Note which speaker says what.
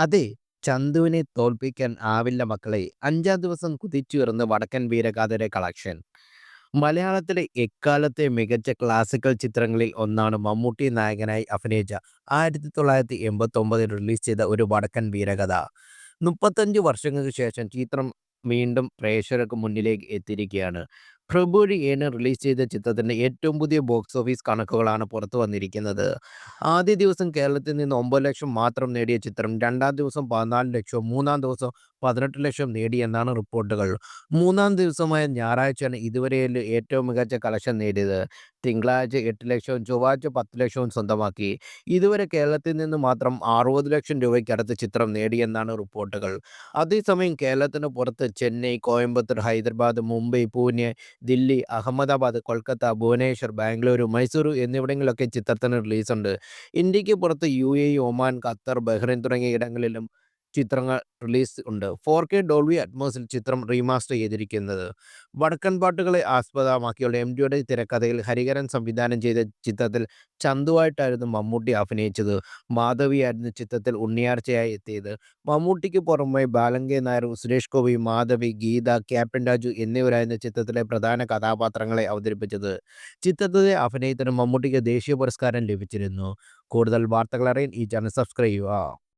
Speaker 1: അതെ ചന്തുവിനെ തോൽപ്പിക്കാൻ ആവില്ല മക്കളെ. അഞ്ചാം ദിവസം കുതിച്ചുയർന്ന് വടക്കൻ വീരഗാഥയുടെ കളക്ഷൻ. മലയാളത്തിലെ എക്കാലത്തെ മികച്ച ക്ലാസിക്കൽ ചിത്രങ്ങളിൽ ഒന്നാണ് മമ്മൂട്ടി നായകനായി അഭിനയിച്ച ആയിരത്തി തൊള്ളായിരത്തി എൺപത്തി ഒമ്പതിൽ റിലീസ് ചെയ്ത ഒരു വടക്കൻ വീരകഥ മുപ്പത്തഞ്ച് വർഷങ്ങൾക്ക് ശേഷം ചിത്രം വീണ്ടും പ്രേക്ഷകർക്ക് മുന്നിലേക്ക് എത്തിയിരിക്കുകയാണ്. ഫെബ്രുവരി ഏഴിന് റിലീസ് ചെയ്ത ചിത്രത്തിന്റെ ഏറ്റവും പുതിയ ബോക്സ് ഓഫീസ് കണക്കുകളാണ് പുറത്തു വന്നിരിക്കുന്നത്. ആദ്യ ദിവസം കേരളത്തിൽ നിന്ന് ഒമ്പത് ലക്ഷം മാത്രം നേടിയ ചിത്രം രണ്ടാം ദിവസം പതിനാല് ലക്ഷവും മൂന്നാം ദിവസം പതിനെട്ട് ലക്ഷം നേടിയെന്നാണ് റിപ്പോർട്ടുകൾ. മൂന്നാം ദിവസമായ ഞായറാഴ്ചയാണ് ഇതുവരെയുള്ള ഏറ്റവും മികച്ച കളക്ഷൻ നേടിയത്. തിങ്കളാഴ്ച എട്ട് ലക്ഷവും ചൊവ്വാഴ്ച പത്ത് ലക്ഷവും സ്വന്തമാക്കി. ഇതുവരെ കേരളത്തിൽ നിന്ന് മാത്രം അറുപത് ലക്ഷം രൂപയ്ക്കടുത്ത് ചിത്രം നേടിയെന്നാണ് റിപ്പോർട്ടുകൾ. അതേസമയം കേരളത്തിന് പുറത്ത് ചെന്നൈ കോയമ്പത്തൂർ ഹൈദരാബാദ് മുംബൈ പൂനെ ദില്ലി അഹമ്മദാബാദ് കൊൽക്കത്ത ഭുവനേശ്വർ ബാംഗ്ലൂരു മൈസൂരു എന്നിവിടങ്ങളിലൊക്കെ ചിത്രത്തിന് റിലീസുണ്ട്. ഇന്ത്യയ്ക്ക് പുറത്ത് U A Oman Qatar Bahrain തുടങ്ങിയ ഇടങ്ങളിലും ചിത്രങ്ങൾ റിലീസ് ഉണ്ട്. ഫോർ കെ ഡോൾവി അറ്റ്മോസിൽ ചിത്രം റീമാസ്റ്റർ ചെയ്തിരിക്കുന്നത്. വടക്കൻ പാട്ടുകളെ ആസ്പദമാക്കിയുള്ള എം ഡിയുടെ തിരക്കഥയിൽ ഹരികരൻ സംവിധാനം ചെയ്ത ചിത്രത്തിൽ ചന്തുവായിട്ടായിരുന്നു മമ്മൂട്ടി അഭിനയിച്ചത്. മാധവിയായിരുന്നു ചിത്രത്തിൽ ഉണ്ണിയാർച്ചയായി എത്തിയത്. മമ്മൂട്ടിക്ക് പുറമെ ബാലങ്കെ നായർ സുരേഷ് ഗോപി മാധവി ഗീത ക്യാപ്റ്റൻ രാജു എന്നിവരായിരുന്നു ചിത്രത്തിലെ പ്രധാന കഥാപാത്രങ്ങളെ അവതരിപ്പിച്ചത്. ചിത്രത്തിലെ അഭിനയത്തിന് മമ്മൂട്ടിക്ക് ദേശീയ പുരസ്കാരം ലഭിച്ചിരുന്നു. കൂടുതൽ വാർത്തകളറിയാൻ ഈ ചാനൽ സബ്സ്ക്രൈബ് ചെയ്യുക.